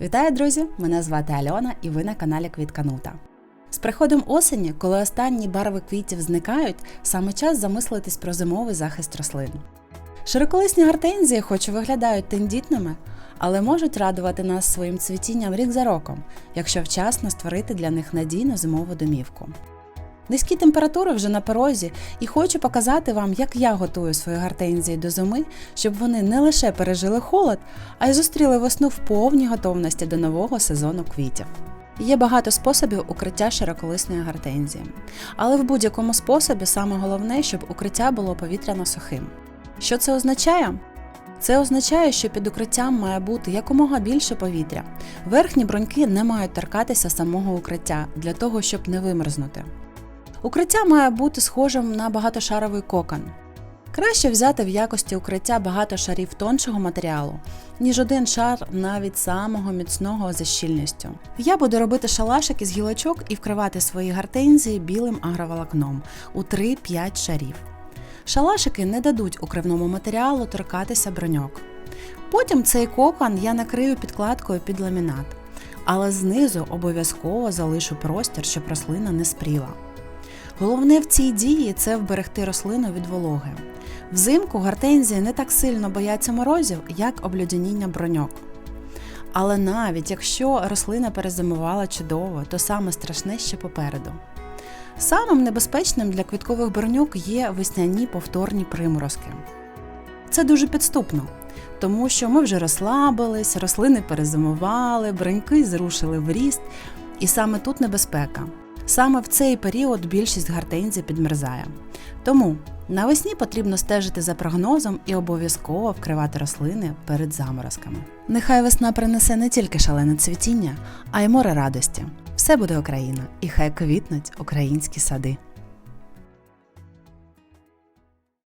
Вітаю, друзі! Мене звати Альона і ви на каналі Квітканута. З приходом осені, коли останні барви квітів зникають, саме час замислитись про зимовий захист рослин. Широколисні гортензії, хоч і виглядають тендітними, але можуть радувати нас своїм цвітінням рік за роком, якщо вчасно створити для них надійну зимову домівку. Низькі температури вже на порозі, і хочу показати вам, як я готую свої гортензії до зими, щоб вони не лише пережили холод, а й зустріли весну в повній готовності до нового сезону квітів. Є багато способів укриття широколисної гортензії, але в будь-якому способі саме головне, щоб укриття було повітряно сухим. Що це означає? Це означає, що під укриттям має бути якомога більше повітря. Верхні броньки не мають торкатися самого укриття для того, щоб не вимерзнути. Укриття має бути схожим на багатошаровий кокон. Краще взяти в якості укриття багато шарів тоншого матеріалу, ніж один шар навіть самого міцного за щільністю. Я буду робити шалашик із гілочок і вкривати свої гортензії білим агроволокном у 3-5 шарів. Шалашики не дадуть укривному матеріалу торкатися броньок. Потім цей кокон я накрию підкладкою під ламінат, але знизу обов'язково залишу простір, щоб рослина не спріла. Головне в цій дії це вберегти рослину від вологи. Взимку гортензії не так сильно бояться морозів, як облюдяніння броньок. Але навіть якщо рослина перезимувала чудово, то саме страшне ще попереду. Самим небезпечним для квіткових броньок є весняні повторні приморозки. Це дуже підступно, тому що ми вже розслабились, рослини перезимували, броньки зрушили в ріст, і саме тут небезпека. Саме в цей період більшість гортензій підмерзає. Тому навесні потрібно стежити за прогнозом і обов'язково вкривати рослини перед заморозками. Нехай весна принесе не тільки шалене цвітіння, а й море радості. Все буде Україна, і хай квітнуть українські сади.